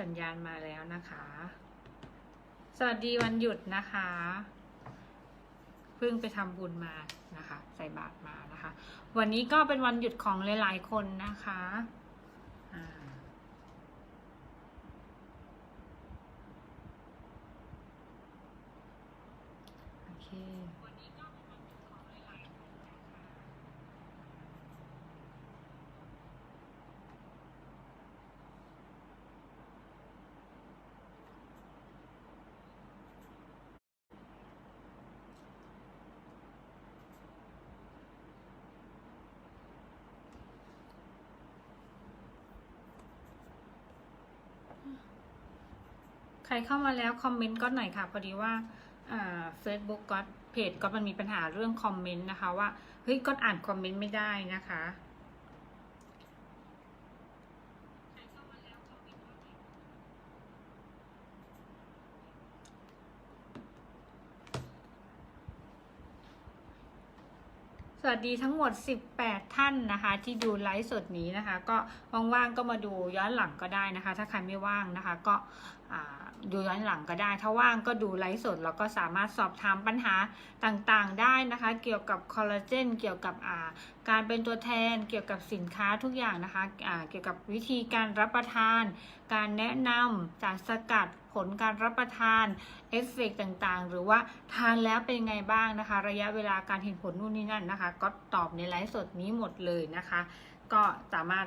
สัญญาณมาแล้วนะคะ สวัสดีวันหยุดนะคะ เพิ่งไปทำบุญมานะคะ ใส่บาตรมานะคะ วันนี้ก็เป็นวันหยุดของหลาย ๆ คนนะคะอ่าโอเค ใครเข้ามาแล้วคอมเมนต์ก็หน่อยค่ะ พอดีว่าเฟซบุ๊กก็เพจก็มันมีปัญหาเรื่องคอมเมนต์นะคะว่าเฮ้ยก็อ่านคอมเมนต์ไม่ได้นะคะ วัสดีทั้งหมด 18 ท่านนะคะ ที่ดูไลฟ์สดนี้นะคะ ก็ว่างๆก็มาดูย้อนหลังก็ได้นะคะ ถ้าใครไม่ว่างนะคะ ก็ดูย้อนหลังก็ได้ ถ้าว่างก็ดูไลฟ์สดแล้วก็สามารถสอบถามปัญหาต่างๆได้นะคะ เกี่ยวกับคอลลาเจนเกี่ยวกับการเป็นตัวแทน เกี่ยวกับสินค้าทุกอย่างนะคะอ่าเกี่ยวกับวิธีการรับประทาน การแนะนำจากสกัด ผลการรับประทานเอฟเฟกต์ต่างๆ หรือว่าทานแล้วเป็นไงบ้างนะคะ ระยะเวลาการเห็นผลนู่นนี่นั่นนะคะ ก็ตอบในไลฟ์สดนี้หมดเลยนะคะ ก็สามารถ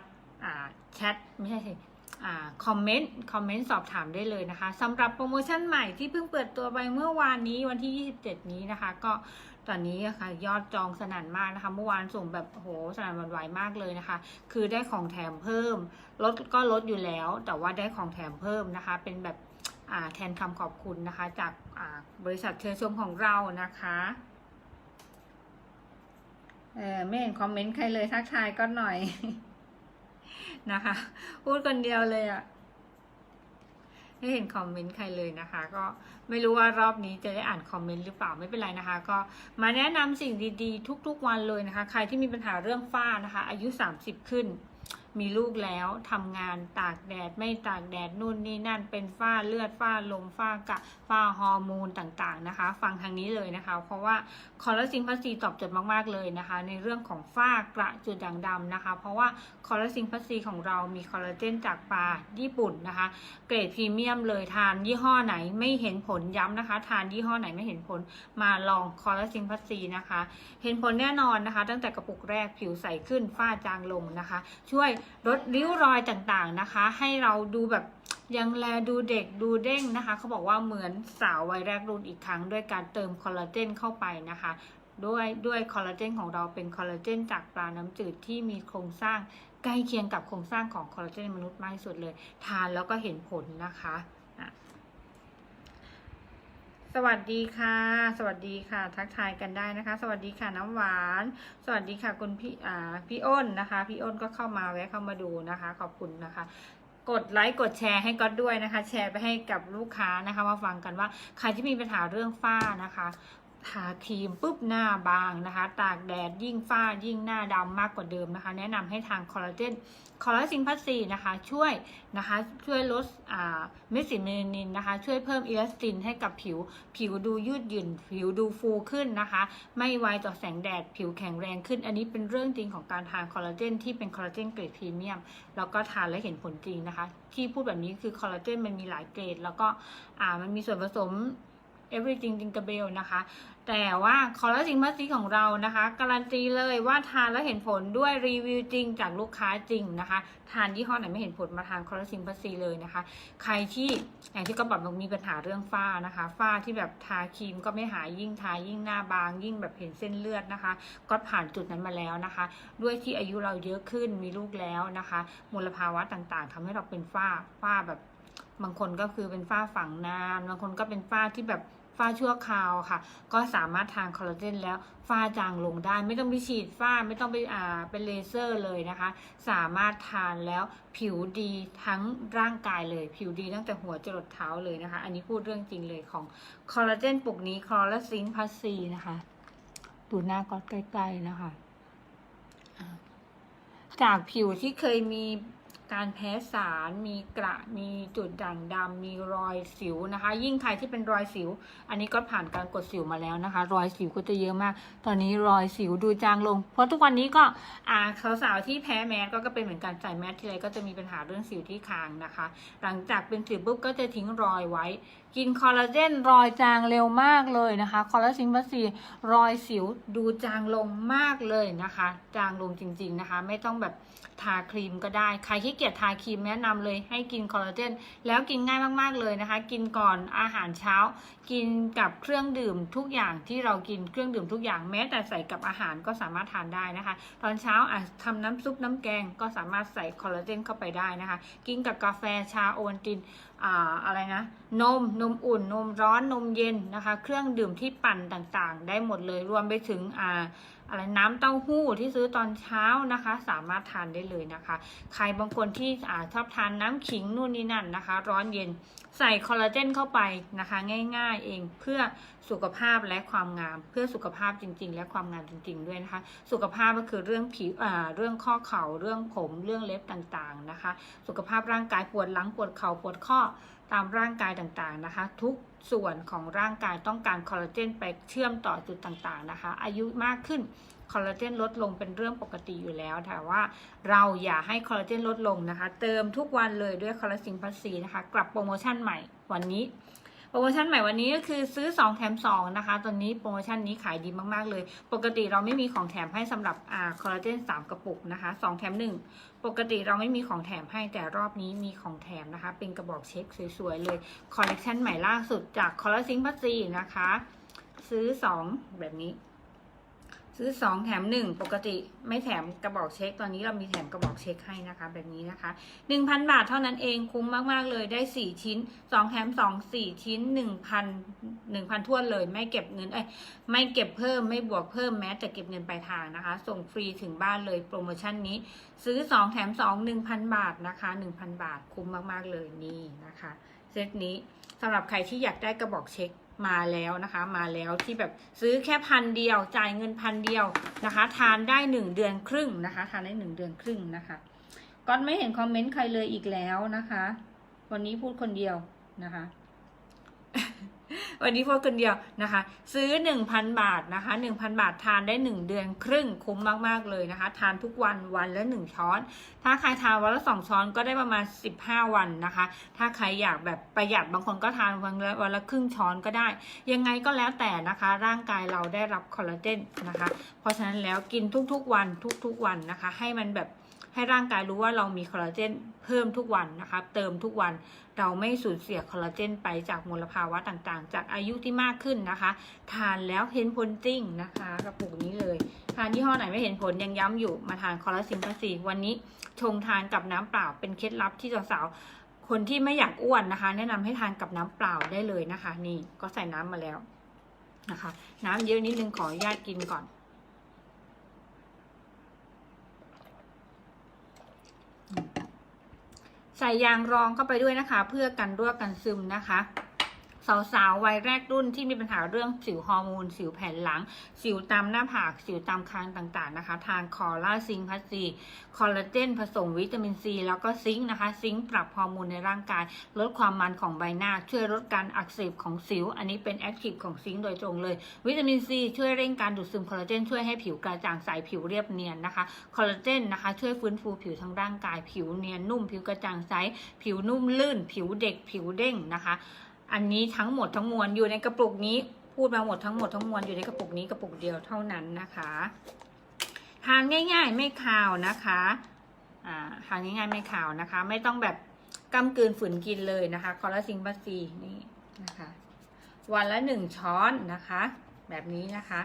แชทไม่ใช่คอมเมนต์คอมเมนต์สอบถามได้เลยนะคะสำหรับโปรโมชั่นใหม่ที่เพิ่งเปิดตัวไปเมื่อวานนี้วันที่ 27 นี้นะคะ ก็ตอนนี้ะค่ะยอดจองสนั่นมากนะคะ เมื่อวานส่งแบบโหสนั่นวันไหวมากเลยนะคะ คือได้ของแถมเพิ่มลดก็ลดอยู่แล้ว แต่ว่าได้ของแถมเพิ่มนะคะ เป็นแบบ แทนคำขอบคุณนะคะ จากาบริษัทเชิญชมของเรานะคะเออไม่เห็นคอมเมนต์ใครเลยทักทายก็หน่อยนะคะ พูดคนเดียวเลยอะ่ะไม่เห็นคอมเมนต์ใครเลยนะคะ ก็ไม่รู้ว่ารอบนี้จะได้อ่านคอมเมนต์หรือเปล่าไม่เป็นไรนะคะ ก็มาแนะนำสิ่งดีๆ ทุกๆวันเลยนะคะ ใครที่มีปัญหาเรื่องฝ้านะคะ อายุ 30 ขึ้น มีลูกแล้วทำงานตากแดดไม่ตากแดดนู่นนี่นั่นเป็นฝ้าเลือดฝ้าลมฝ้ากระฝ้าฮอร์โมนต่างๆนะคะ ฟังทางนี้เลยนะคะ เพราะว่าคอลลาซิงพัสซีตอบโจทย์มากๆเลยนะคะ ในเรื่องของฝ้ากระจุดด่างดำนะคะ เพราะว่าคอลลาซิงพัสซีของเรามีคอลลาเจนจากปลาญี่ปุ่นนะคะ เกรดพรีเมียมเลยทานยี่ห้อไหนไม่เห็นผลย้ำนะคะ ทานยี่ห้อไหนไม่เห็นผลมาลองคอลลาซิงพัสซีนะคะ เห็นผลแน่นอนนะคะ ตั้งแต่กระปุกแรกผิวใสขึ้นฝ้าจางลงนะคะ ช่วยลดริ้วรอยต่างๆนะคะ ให้เราดูแบบยังแลดูเด็กดูเด้งนะคะ เขาบอกว่าเหมือนสาววัยแรกรุ่นอีกครั้ง ด้วยการเติมคอลลาเจนเข้าไปนะคะ ด้วยด้วยคอลลาเจนของเราเป็นคอลลาเจนจากปลาน้ำจืดที่มีโครงสร้างใกล้เคียงกับโครงสร้างของคอลลาเจนมนุษย์มากที่สุดเลย ทานแล้วก็เห็นผลนะคะ สวัสดีค่ะ สวัสดีค่ะ ทักทายกันได้นะคะ สวัสดีค่ะน้ำหวาน สวัสดีค่ะคุณพี่อ่าพี่อ้นนะคะ พี่อ้นก็เข้ามาแวะเข้ามาดูนะคะ ขอบคุณนะคะ กดไลค์กดแชร์ให้ก็ด้วยนะคะ แชร์ไปให้กับลูกค้านะคะ มาฟังกันว่าใครที่มีปัญหาเรื่องฝ้านะคะ ทาครีมปุ๊บหน้าบางนะคะ ตากแดดยิ่งฝ้ายิ่งหน้าดำมากกว่าเดิมนะคะ แนะนำให้ทางคอลลาเจนคอลลาซินพัสซีนะคะช่วยนะคะช่วยลดอ่าเม็ดสินเมลานินนะคะ ช่วยเพิ่มอิลาสตินให้กับผิว ผิวดูยืดหยุ่น ผิวดูฟูขึ้นนะคะ ไม่ไวต่อแสงแดด ผิวแข็งแรงขึ้น อันนี้เป็นเรื่องจริงของการทานคอลลาเจนที่เป็นคอลลาเจนเกรดพรีเมียมแล้วก็ทานแล้วเห็นผลจริงนะคะ ที่พูดแบบนี้คือคอลลาเจนมันมีหลายเกรด แล้วก็อ่ามันมีส่วนผสม everything j i n g a b e l นะคะ แต่ว่าคอลลาจินพัสซีของเรานะคะ การันตีเลยว่าทานแล้วเห็นผลด้วยรีวิวจริงจากลูกค้าจริงนะคะ ทานยี่ห้อไหนไม่เห็นผลมาทานคอลลาจินพัสซีเลยนะคะ ใครที่อย่างที่ก็บอกมันมีปัญหาเรื่องฝ้านะคะ ฝ้าที่แบบทาครีมก็ไม่หายยิ่งทายิ่งหน้าบาง ยิ่งแบบเห็นเส้นเลือดนะคะ ก็ผ่านจุดนั้นมาแล้วนะคะ ด้วยที่อายุเราเยอะขึ้นมีลูกแล้วนะคะมลภาวะต่างๆทำให้เราเป็นฝ้าฝ้าแบบบางคนก็คือเป็นฝ้าฝังนาน บางคนก็เป็นฝ้าที่แบบ ฝ้าชั่วคราวค่ะ ก็สามารถทานคอลลาเจนแล้วฝ้าจางลงได้ ไม่ต้องไปฉีดฝ้าไม่ต้องไปอ่าเป็นเลเซอร์เลยนะคะ สามารถทานแล้วผิวดีทั้งร่างกายเลย ผิวดีตั้งแต่หัวจรดเท้าเลยนะคะ อันนี้พูดเรื่องจริงเลยของคอลลาเจนปุกนี้คอลลาซิงพัสซีนะคะดูหน้าก็ใกล้ๆนะคะ จากผิวที่เคยมี การแพ้สารมีกระมีจุดด่างดำมีรอยสิวนะคะ ยิ่งใครที่เป็นรอยสิว อันนี้ก็ผ่านการกดสิวมาแล้วนะคะ รอยสิวก็จะเยอะมาก ตอนนี้รอยสิวดูจางลง เพราะทุกวันนี้ก็อ่าสาวๆที่แพ้แมสก็ก็เป็นเหมือนกันใส่แมสทีไรก็จะมีปัญหาเรื่องสิวที่คางนะคะ หลังจากเป็นสิวปุ๊บก็จะทิ้งรอยไว้ กินคอลลาเจนรอยจางเร็วมากเลยนะคะคอลลาซินพัสซีรอยสิวดูจางลงมากเลยนะคะ จางลงจริง ๆนะคะ ไม่ต้องแบบทาครีมก็ได้ใครขี้เกียจทาครีมแนะนำเลยให้กินคอลลาเจนแล้วกินง่ายมากๆเลยนะคะ กินก่อนอาหารเช้า กินกับเครื่องดื่มทุกอย่างที่เรากินเครื่องดื่มทุกอย่างแม้แต่ใส่กับอาหารก็สามารถทานได้นะคะ ตอนเช้าอะทำน้ำซุปน้ำแกงก็สามารถใส่คอลลาเจนเข้าไปได้นะคะ กินกับกาแฟชาโอวัลตินอ่าอะไรนะนมนมอุ่น นมร้อนนมเย็นนะคะ เครื่องดื่มที่ปั่นต่างๆ ได้หมดเลยรวมไปถึงอ่า อะไรน้ำเต้าหู้ที่ซื้อตอนเช้านะคะ สามารถทานได้เลยนะคะ ใครบางคนที่อาชอบทานน้ำขิงนู่นนี่นั่นนะคะ ร้อนเย็นใส่คอลลาเจนเข้าไปนะคะ ง่าย ๆ เองเพื่อสุขภาพและความงาม เพื่อสุขภาพจริง ๆ และความงามจริง ๆ ด้วยนะคะ สุขภาพก็คือเรื่องผิวเรื่องข้อเข่าเรื่องผมเรื่องเล็บต่างๆนะคะ สุขภาพร่างกายปวดหลังปวดเข่าปวดข้อ ตามร่างกายต่างๆนะคะ ทุกส่วนของร่างกายต้องการคอลลาเจนไปเชื่อมต่อจุดต่างๆนะคะ อายุมากขึ้นคอลลาเจนลดลงเป็นเรื่องปกติอยู่แล้วแต่ว่าเราอย่าให้คอลลาเจนลดลงนะคะ เติมทุกวันเลยด้วยคอลลาซินพัสซีนะคะ กลับโปรโมชั่นใหม่วันนี้ โปรโมชั่นใหม่วันนี้ก็คือซื้อ 2 แถม 2 นะคะ ตอนนี้โปรโมชั่นนี้ขายดีมากๆเลย ปกติเราไม่มีของแถมให้สำหรับอ่าคอลลาเจน3 กระปุกนะคะ 2 แถม 1 ปกติเราไม่มีของแถมให้แต่รอบนี้มีของแถมนะคะ เป็นกระบอกเช็คสวยๆเลยคอลเลกชันใหม่ล่าสุดจากคอลลาซิงพัซซีนะคะ ซื้อ 2 แบบนี้ ซื้อ 2 แถม 1 ปกติไม่แถมกระบอกเช็ค ตอนนี้เรามีแถมกระบอกเช็คให้นะคะ แบบนี้นะคะ 1,000 บาทเท่านั้นเองคุ้มมาก ๆ เลยได้ 4 ชิ้น 2 แถม 2 4 ชิ้น 1,000 1,000ท้วเลย ไม่เก็บเงินเอ้ยไม่เก็บเพิ่มไม่บวกเพิ่มแม้แต่เก็บเงินปลายทางนะคะ ส่งฟรีถึงบ้านเลยโปรโมชั่นนี้ ซื้อ 2 แถม 2 1,000 บาทนะคะ 1,000 บาทคุ้มมาก ๆ เลยนี่นะคะเซตนี้สำหรับใครที่อยากได้กระบอกเช็ค มาแล้วนะคะ มาแล้วที่แบบซื้อแค่พันเดียวจ่ายเงินพันเดียวนะคะ ทานได้หนึ่งเดือนครึ่งนะคะ ทานได้หนึ่งเดือนครึ่งนะคะก็ไม่เห็นคอมเมนต์ใครเลยอีกแล้วนะคะ วันนี้พูดคนเดียวนะคะ วันนี้พูดคนเดียวนะคะ ซื้อ 1,000 บาทนะคะ 1,000 บาททานได้ 1 เดือนครึ่งคุ้มมากๆเลยนะคะ ทานทุกวันวันละ 1 ช้อน ถ้าใครทานวันละ 2 ช้อนก็ได้ประมาณ 15 วันนะคะ ถ้าใครอยากแบบประหยัดบางคนก็ทานวันละวันละครึ่งช้อนก็ได้ ยังไงก็แล้วแต่นะคะ ร่างกายเราได้รับคอลลาเจนนะคะ เพราะฉะนั้นแล้วกินทุกๆวันทุกๆวันนะคะ ให้มันแบบ ให้ร่างกายรู้ว่าเรามีคอลลาเจนเพิ่มทุกวันนะคะเติมทุกวันเราไม่สูญเสียคอลลาเจนไปจากมลภาวะต่างๆ จากอายุที่มากขึ้นนะคะ ทานแล้วเห็นผลจริงนะคะกระปุกนี้เลย ทานยี่ห้อไหนไม่เห็นผลยังย้ำอยู่มาทานคอลลาซินพัสซีวันนี้ชงทานกับน้ำเปล่าเป็นเคล็ดลับที่สาวๆคนที่ไม่อยากอ้วนนะคะ แนะนำให้ทานกับน้ำเปล่าได้เลยนะคะ นี่ก็ใส่น้ำมาแล้วนะคะ น้ำเยอะนิดนึงขออนุญาตกินก่อน ใส่ยางรองเข้าไปด้วยนะคะ เพื่อกันรั่วกันซึมนะคะ สาวๆวัยแรกรุ่นที่มีปัญหาเรื่องสิวฮอร์โมนสิวแผ่นหลัง สิวตามหน้าผาก สิวตามคางต่างๆนะคะ ทานคอลลาซิงพัสซีคอลลาเจนผสมวิตามินซีแล้วก็ซิงค์นะคะ ซิงค์ปรับฮอร์โมนในร่างกาย ลดความมันของใบหน้า ช่วยลดการอักเสบของสิว อันนี้เป็นแอคทีฟของซิงค์โดยตรงเลย วิตามินซีช่วยเร่งการดูดซึมคอลลาเจนช่วยให้ผิวกระจ่างใสผิวเรียบเนียนนะคะคอลลาเจนนะคะช่วยฟื้นฟูผิวทั้งร่างกายผิวเนียนนุ่ม ผิวกระจ่างใสผิวนุ่มลื่น ผิวเด็กผิวเด้งนะคะ อันนี้ทั้งหมดทั้งมวลอยู่ในกระปุกนี้ พูดมาหมดทั้งหมดทั้งมวลอยู่ในกระปุกนี้กระปุกเดียวเท่านั้นนะคะทานง่าย ๆ ไม่คาวนะคะอ่าทานง่ายๆไม่คาวนะคะ ไม่ต้องแบบกำกืนฝืนกินเลยนะคะคอลลาซิงบัซีนี่นะคะ วันละหนึ่งช้อนนะคะ แบบนี้นะคะ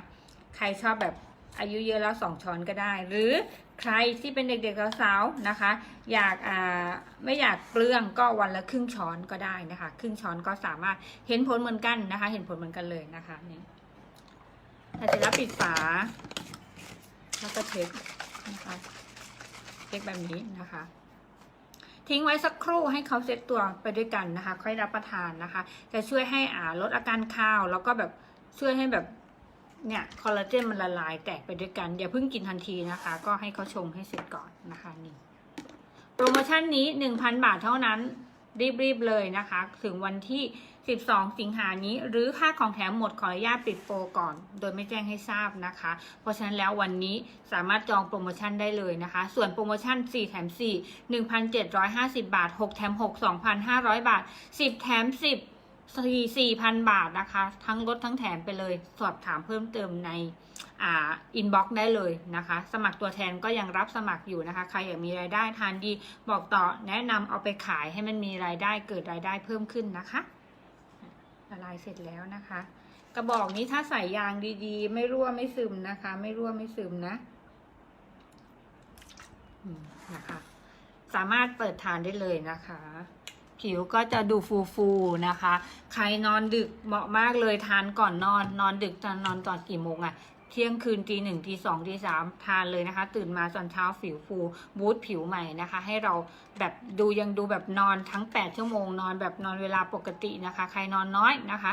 ใครชอบแบบอายุเยอะแล้วสองช้อนก็ได้ หรือ ใครที่เป็นเด็กๆสาวๆนะคะ อยากอ่าไม่อยากเปลืองก็วันละครึ่งช้อนก็ได้นะคะ ครึ่งช้อนก็สามารถเห็นผลเหมือนกันนะคะ เห็นผลเหมือนกันเลยนะคะนี่ถ้าจะรับปิดฝาแล้วก็เช็คนะคะเช็คแบบนี้นะคะ ทิ้งไว้สักครู่ให้เขาเซ็ตตัวไปด้วยกันนะคะ ค่อยรับประทานนะคะ จะช่วยให้อ่าลดอาการคาว แล้วก็แบบช่วยให้แบบ เนี่ยคอลลาเจนมันละลายแตกไปด้วยกัน อย่าเพิ่งกินทันทีนะคะ ก็ให้เขาชงให้เสร็จก่อนนะคะนี่โปรโมชั่นนี้1,000บาทเท่านั้น รีบๆเลยนะคะ ถึงวันที่ 12 สิงหานี้ หรือค่าของแถมหมดขออนุญาตปิดโปรก่อน โดยไม่แจ้งให้ทราบนะคะ เพราะฉะนั้นแล้ววันนี้สามารถจองโปรโมชั่นได้เลยนะคะ ส่วนโปรโมชั่น 4 แถม 4 1,750 บาท 6 แถม 6 2,500 บาท 10 แถม 10 4 4,000บาทนะคะ ทั้งลดทั้งแถมไปเลย สอบถามเพิ่มเติมในอ่าอินบ็อกซ์ได้เลยนะคะ สมัครตัวแทนก็ยังรับสมัครอยู่นะคะ ใครอยากมีรายได้ทานดี บอกต่อแนะนำเอาไปขายให้มันมีรายได้เกิดรายได้เพิ่มขึ้นนะคะละลายเสร็จแล้วนะคะ กระบอกนี้ถ้าใส่ยางดีๆ ไม่รั่วไม่ซึมนะคะ ไม่รั่วไม่ซึมนะนะคะ สามารถเปิดทานได้เลยนะคะ ผิวก็จะดูฟูๆนะคะ ใครนอนดึกเหมาะมากเลยทานก่อนนอน นอนดึกจะนอนตอนกี่โมงอะเที่ยงคืนตีหนึ่งตีสองตีสามทานเลยนะคะ ตื่นมาตอนเช้าผิวฟูบูตผิวใหม่นะคะ ให้เราแบบดูยังดูแบบนอนทั้ง 8 ชั่วโมง นอนแบบนอนเวลาปกตินะคะ ใครนอนน้อยนะคะ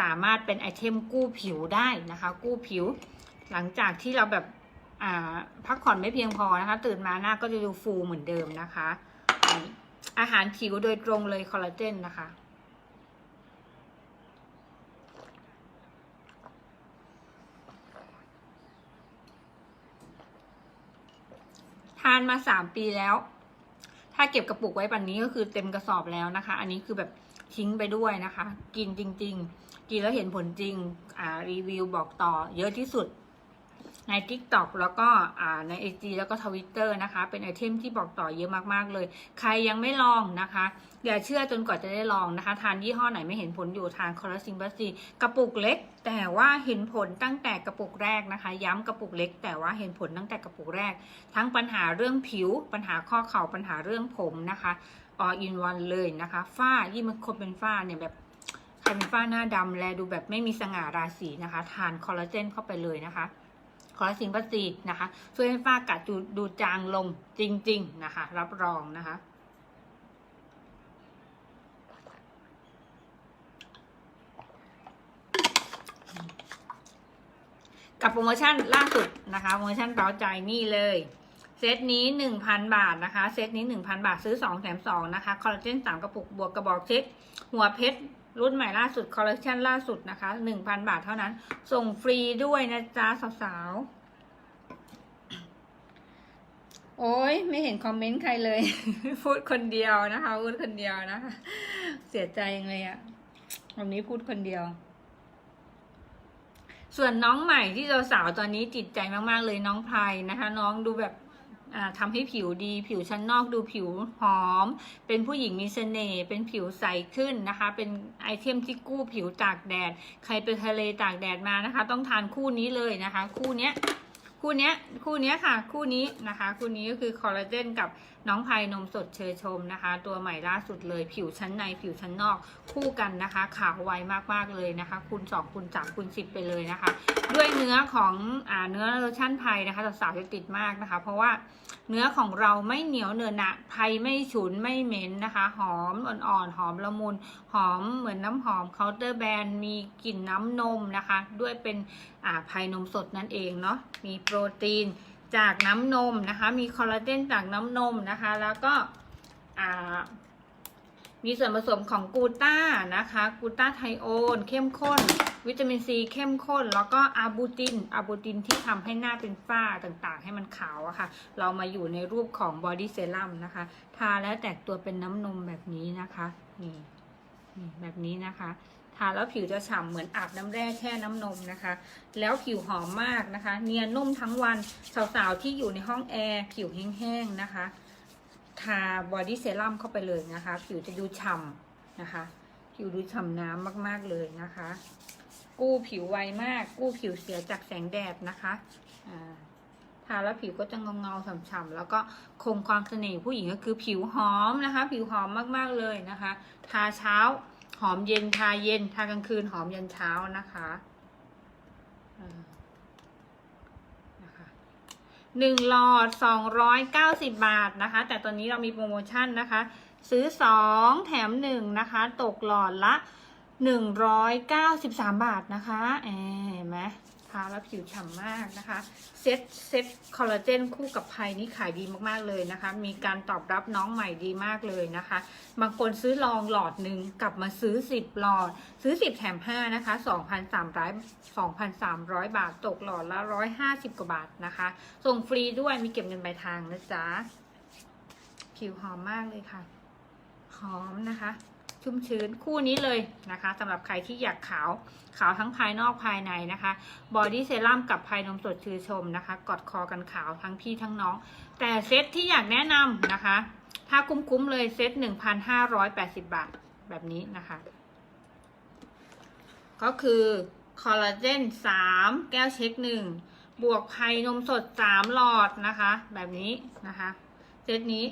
สามารถเป็นไอเทมกู้ผิวได้นะคะ กู้ผิว หลังจากที่เราแบบพักผ่อนไม่เพียงพอนะคะ ตื่นมาหน้าก็จะดูฟูเหมือนเดิมนะคะ อาหารผิวโดยตรงเลยคอลลาเจนนะคะ ทานมาสามปีแล้ว ถ้าเก็บกระปุกไว้ปันนี้ก็คือเต็มกระสอบแล้วนะคะ อันนี้คือแบบทิ้งไปด้วยนะคะ กินจริง ๆ กินแล้วเห็นผลจริง อ่ารีวิวบอกต่อเยอะที่สุด ใน TikTok แล้วก็ใน IG แล้วก็ Twitter นะคะ เป็นไอเทมที่บอกต่อเยอะมากๆเลย ใครยังไม่ลองนะคะอย่าเชื่อจนกว่าจะได้ลองนะคะ ทานยี่ห้อไหนไม่เห็นผลอยู่ทานคอร์ซิงบัสซีกระปุกเล็ก แต่ว่าเห็นผลตั้งแต่กระปุกแรกนะคะ ย้ำกระปุกเล็ก แต่ว่าเห็นผลตั้งแต่กระปุกแรก ทั้งปัญหาเรื่องผิว ปัญหาข้อเข่าปัญหาเรื่องผมนะคะ all in one เลยนะคะฝ้ายิ่งมันคนเป็นฝ้าเนี่ยแบบใครเป็นฝ้าหน้าดำแลดูแบบไม่มีสง่าราศีนะคะ ทานคอลลาเจนเข้าไปเลยนะคะ อลลาซินปัสซีนะคะ ช่วยให้ฝ้ากัดดูจางลงจริง ๆ นะคะ รับรองนะคะกับโปรโมชั่นล่าสุดนะคะ โปรโมชั่นเร้าใจนี่เลย เซตนี้ 1,000 บาทนะคะ เซตนี้ 1,000 บาทซื้อ 2 แถม 2 นะคะ คอลลาเจน 3 กระปุกบวกกระบอกเช็คหัวเพชร รุ่นใหม่ล่าสุดคอลเลคชันล่าสุดนะคะ1,000บาทเท่านั้น ส่งฟรีด้วยนะจ๊ะสาวๆ โอ้ยไม่เห็นคอมเมนต์ใครเลย พูดคนเดียวนะคะ พูดคนเดียวนะคะ เสียใจยังเลยอะวันนี้พูดคนเดียว ส่วนน้องใหม่ที่เราสาวตอนนี้จิตใจมากๆเลยน้องไพรนะคะ น้องดูแบบ ทำให้ผิวดี ผิวชั้นนอกดูผิวหอม เป็นผู้หญิงมีเสน่ห์เป็นผิวใสขึ้นนะคะ เป็นไอเทมที่กู้ผิวตากแดด ใครไปทะเลตากแดดมานะคะ ต้องทานคู่นี้เลยนะคะ คู่เนี้ยคู่เนี้ยคู่เนี้ยค่ะ คู่นี้นะคะ คู่นี้ก็คือคอลลาเจนกับน้องพายนมสดเชยชมนะคะ ตัวใหม่ล่าสุดเลยผิวชั้นในผิวชั้นนอกคู่กันนะคะขาวไวมากๆเลยนะคะคูณ2คูณ3คูณ10 ไปเลยนะคะ ด้วยเนื้อของอเนื้อโลชั่นไพรนะคะสาวๆจะติดมากนะคะ เพราะว่าเนื้อของเราไม่เหนียวเนอะหนะไพรไม่ฉุนไม่เหม็นนะคะ หอมอ่อนๆหอมละมุนหอมเหมือนน้ำหอมเคาน์เตอร์แบรนด์มีกลิ่นน้ำนมนะคะ ด้วยเป็นไพรนมสดนั่นเองเนาะมีโปรตีน จากน้ำนมนะคะ มีคอลลาเจนจากน้ำนมนะคะ แล้วก็มีส่วนผสมของกูต้านะคะ กูต้าไทโอนเข้มข้น วิตามินซีเข้มข้น แล้วก็อาบูติน อาบูตินที่ทำให้หน้าเป็นฝ้าต่างๆ ให้มันขาวอะค่ะ เรามาอยู่ในรูปของบอดี้เซรั่มนะคะ ทาแล้วแตกตัวเป็นน้ำนมแบบนี้นะคะ นี่นี่แบบนี้นะคะ ทาแล้วผิวจะฉ่ำเหมือนอาบน้ำแร่แช่น้ำนมนะคะ แล้วผิวหอมมากนะคะ เนียนนุ่มทั้งวันสาวๆที่อยู่ในห้องแอร์ผิวแห้งๆนะคะทาบอดี้เซรั่มเข้าไปเลยนะคะ ผิวจะดูฉ่ำนะคะ ผิวดูฉ่ำน้ำมากๆเลยนะคะ กู้ผิวไวมาก กู้ผิวเสียจากแสงแดดนะคะอ่าทาแล้วผิวก็จะเงาเงาๆฉ่ำๆแล้วก็คงความเสน่ห์ผู้หญิงก็คือผิวหอมนะคะ ผิวหอมมากๆเลยนะคะ ทาเช้า หอมเย็นทาเย็นทากลางคืนหอมยันเช้านะคะหนึ่งหลอดสองร้อยเก้าสิบบาทนะคะ แต่ตอนนี้เรามีโปรโมชั่นนะคะ ซื้อสองแถมหนึ่งนะคะ ตกหลอดละหนึ่งร้อยเก้าสิบสามบาทนะคะแอมเห็นไหม ทาแล้วผิวฉ่ำมากนะคะ เซตเซตคอลลาเจนคู่กับไพรนี่ขายดีมากๆเลยนะคะ มีการตอบรับน้องใหม่ดีมากเลยนะคะ บางคนซื้อลองหลอดหนึ่งกลับมาซื้อ 10 หลอด ซื้อ 10 แถม 5 นะคะ 2,300 2,300 บาทตกหลอดละ 150 กว่าบาทนะคะ ส่งฟรีด้วยมีเก็บเงินปลายทางนะจ๊ะ ผิวหอมมากเลยค่ะ หอมนะคะ ชุ่มชื้นคู่นี้เลยนะคะสำหรับใครที่อยากขาวขาวทั้งภายนอกภายในนะคะบอดี้เซรั่มกับภายนมสดชื่อชมนะคะ กอดคอกันขาวทั้งพี่ทั้งน้อง แต่เซตที่อยากแนะนำนะคะ ถ้าคุ้มๆเลยเซต 1,580 บาทแบบนี้นะคะ ก็คือคอลลาเจน 3 แก้วเช็ค 1 บวกไพรนมสด 3 หลอดนะคะ แบบนี้นะคะ เซตนี้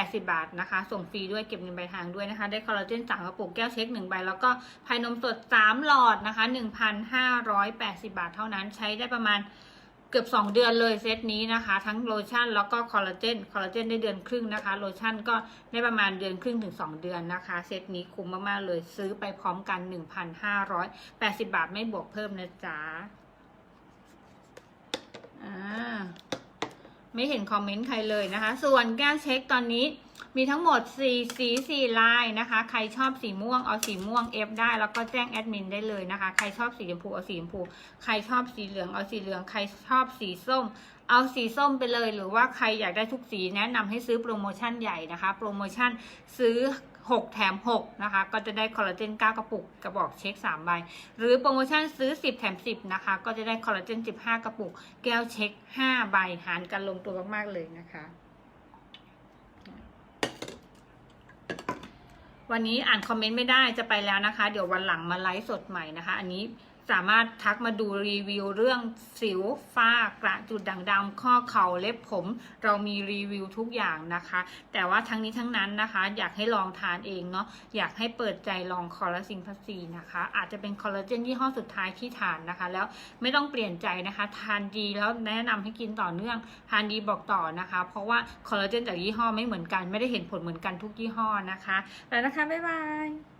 80 บาทนะคะ ส่งฟรีด้วยเก็บเงินปลายทางด้วยนะคะ ได้คอลลาเจน3กระปุกแก้วเช็ค 1 ใบ แล้วก็ไพรนมสด 3 หลอดนะคะ 1,580 บาทเท่านั้นใช้ได้ประมาณเกือบ 2 เดือนเลยเซตนี้นะคะ ทั้งโลชั่นแล้วก็คอลลาเจนคอลลาเจนได้เดือนครึ่งนะคะ โลชั่นก็ได้ประมาณเดือนครึ่งถึง 2 เดือนนะคะ เซตนี้คุ้มมาก ๆ เลยซื้อไปพร้อมกัน 1,580 บาทไม่บวกเพิ่มนะจ๊ะอ่า ไม่เห็นคอมเมนต์ใครเลยนะคะ ส่วนแก้วเช็คตอนนี้มีทั้งหมด 4 สี 4 ลายนะคะ ใครชอบสีม่วงเอาสีม่วง F ได้ แล้วก็แจ้งแอดมินได้เลยนะคะ ใครชอบสีชมพูเอาสีชมพู ใครชอบสีเหลืองเอาสีเหลือง ใครชอบสีส้ม เอาสีส้มไปเลย หรือว่าใครอยากได้ทุกสีแนะนำให้ซื้อโปรโมชั่นใหญ่นะคะ โปรโมชั่นซื้อ 6 แถม 6 นะคะ ก็จะได้คอลลาเจน 9 กระปุกกระบอกเช็ค 3 ใบ หรือโปรโมชั่นซื้อ 10 แถม 10 นะคะ ก็จะได้คอลลาเจน 15 กระปุก แก้วเช็ค 5 ใบ หารกันลงตัวมาก ๆ เลยนะคะ วันนี้อ่านคอมเมนต์ไม่ได้จะไปแล้วนะคะ เดี๋ยววันหลังมาไลฟ์สดใหม่นะคะ อันนี้ สามารถทักมาดูรีวิวเรื่องสิวฝ้ากระจุดด่างดำข้อเข่าเล็บผม เรามีรีวิวทุกอย่างนะคะ แต่ว่าทั้งนี้ทั้งนั้นนะคะ อยากให้ลองทานเองเนาะอยากให้เปิดใจลองคอลลาซินพัสซีนะคะ อาจจะเป็นคอลลาเจนยี่ห้อสุดท้ายที่ทานนะคะ แล้วไม่ต้องเปลี่ยนใจนะคะ ทานดีแล้วแนะนำให้กินต่อเนื่อง ทานดีบอกต่อนะคะ เพราะว่าคอลลาเจนจากยี่ห้อไม่เหมือนกันไม่ได้เห็นผลเหมือนกันทุกยี่ห้อนะคะแล้วนะคะบ๊ายบาย